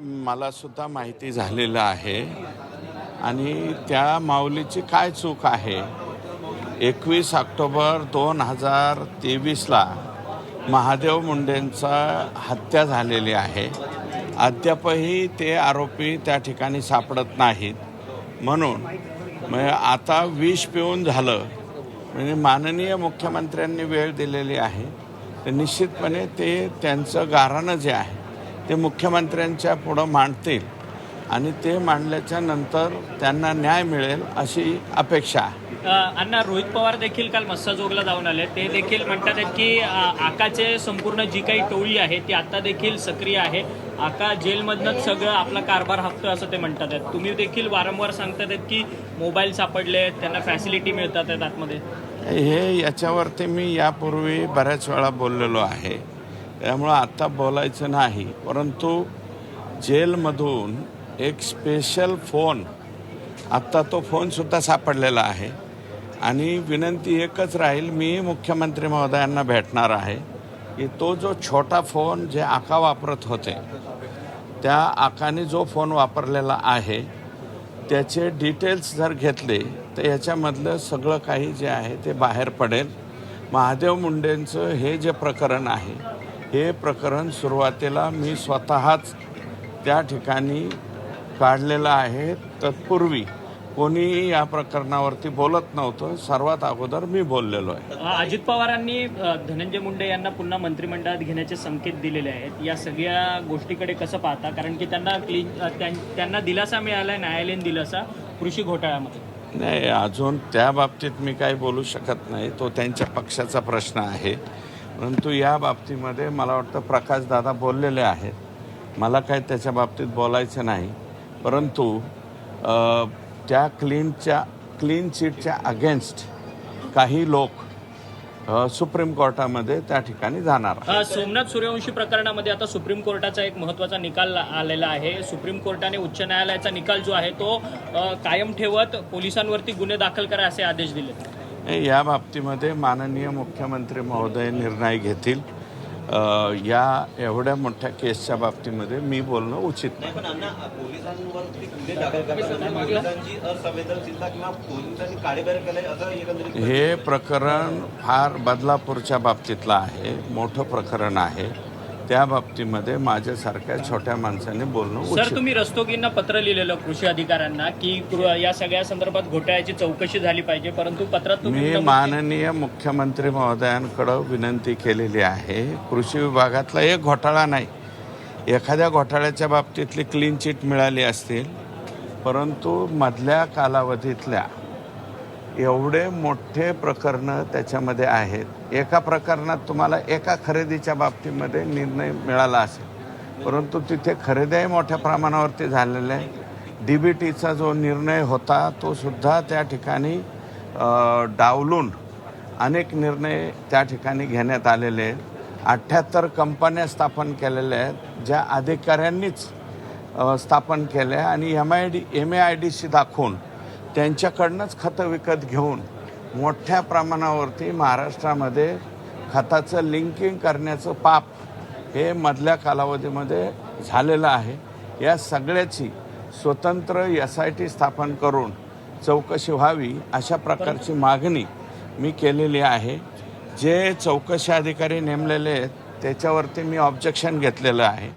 मला सुद्धा माहिती झालेलं आहे. आणि त्या माऊलीची काय चूक आहे? एकवीस ऑक्टोबर दोन हजार तेवीसला महादेव मुंडेंचा हत्या झालेली आहे. अद्यापही ते आरोपी त्या ठिकाणी सापडत नाहीत. म्हणून म्हणजे आता विष पिऊन झालं. म्हणजे माननीय मुख्यमंत्र्यांनी वेळ दिलेली आहे. तर निश्चितपणे ते त्यांचं गारणं जे आहे ते मुख्यमंत्र्यांच्या पुढं मांडतील आणि ते मांडल्याच्या नंतर त्यांना न्याय मिळेल अशी अपेक्षा आहे. अण्णा रोहित पवार देखील काल मस्साजोगला जाऊन आले. ते देखील म्हणतात की आकाचे संपूर्ण जी काही टोळी आहे ती आता देखील सक्रिय आहे. आका जेलमधनंच सगळं आपला कारभार हाकतो असं ते म्हणतात आहेत. तुम्ही देखील वारंवार सांगतात की मोबाईल सापडले त्यांना फॅसिलिटी मिळतात आहेत आतमध्ये. हे याच्यावरती मी यापूर्वी बऱ्याच वेळा बोललेलो आहे. त्यामुळं आत्ता बोलायचं नाही. परंतु जेलमधून एक स्पेशल फोन आत्ता तो फोनसुद्धा सापडलेला आहे. आणि विनंती एकच राहील मी मुख्यमंत्री महोदयांना भेटणार आहे की तो जो छोटा फोन जे आका वापरत होते त्या आकाने जो फोन वापरलेला आहे त्याचे डिटेल्स जर घेतले तर याच्यामधलं सगळं काही जे आहे ते बाहेर पडेल. महादेव मुंडेंचं हे जे प्रकरण आहे हे प्रकरण सुरुवातीला मी स्वतःच त्या ठिकाणी काढलेलं आहे. तत्पूर्वी कोणीही या प्रकरणावरती बोलत नव्हतं. सर्वात अगोदर मी बोललेलो आहे. अजित पवारांनी धनंजय मुंडे यांना पुन्हा मंत्रिमंडळात घेण्याचे संकेत दिलेले आहेत. या सगळ्या गोष्टीकडे कसं पाहता? कारण की त्यांना क्लीन त्यांना दिलासा मिळाला न्यायालयीन दिलासा कृषी घोटाळ्यामध्ये. नाही अजून त्या बाबतीत मी काही बोलू शकत नाही. तो त्यांच्या पक्षाचा प्रश्न आहे. परंतु या बाबतीमध्ये मला वाटतं प्रकाश दादा बोललेले आहेत. मला काय त्याच्या बाबतीत बोलायचं नाही. परंतु त्या क्लीनच्या क्लीन चिटच्या अगेन्स्ट काही लोक सुप्रीम कोर्टामध्ये त्या ठिकाणी जाणार सोमनाथ सूर्यवंशी प्रकरणामध्ये आता सुप्रीम कोर्टाचा एक महत्त्वाचा निकाल आलेला आहे. सुप्रीम कोर्टाने उच्च न्यायालयाचा निकाल जो आहे तो कायम ठेवत पोलिसांवरती गुन्हे दाखल करा असे आदेश दिले. या बाबतीमध्ये माननीय मुख्यमंत्री महोदय निर्णय घेतील. या एवढ्या मोठ्या केसच्या बाबतीमध्ये मी बोलणं उचित नाही. हे प्रकरण फार बदलापूरच्या बाबतीतलं आहे मोठं प्रकरण आहे. त्या बाबतीमध्ये माझ्यासारख्या छोट्या माणसाने बोलणं सर उचित. तुम्ही रस्तोगींना पत्र लिहिलेलं कृषी अधिकाऱ्यांना की कृ- या सगळ्या संदर्भात घोटाळ्याची चौकशी झाली पाहिजे परंतु पत्रात तुम्ही मी नमूद माननीय मुख्यमंत्री महोदयांकडं विनंती केलेली आहे. कृषी विभागातला एक घोटाळा नाही. एखाद्या घोटाळ्याच्या बाबतीतली क्लीन चिट मिळाली असतील परंतु मधल्या कालावधीतल्या एवढे मोठे प्रकरणं त्याच्यामध्ये आहेत. एका प्रकरणात तुम्हाला एका खरेदीच्या बाबतीमध्ये निर्णय मिळाला असेल. परंतु तिथे खरेद्याही मोठ्या प्रमाणावरती झालेल्या आहे. डी बी टीचा जो निर्णय होता तो सुद्धा त्या ठिकाणी डावलून अनेक निर्णय त्या ठिकाणी घेण्यात आलेले आहेत. अठ्ठ्याहत्तर कंपन्या स्थापन केलेल्या आहेत ज्या अधिकाऱ्यांनीच स्थापन केल्या आणि M I D M A I D C दाखवून त्यांच्याकडनंच खतं विकत घेऊन मोठ्या प्रमाणावरती महाराष्ट्रामध्ये खताचं लिंकिंग करण्याचं पाप हे मधल्या कालावधीमध्ये झालेलं आहे. या सगळ्याची स्वतंत्र एस आय टी स्थापन करून चौकशी व्हावी अशा प्रकारची मागणी मी केलेली आहे. जे चौकशी अधिकारी नेमलेले आहेत त्याच्यावरती मी ऑब्जेक्शन घेतलेलं आहे.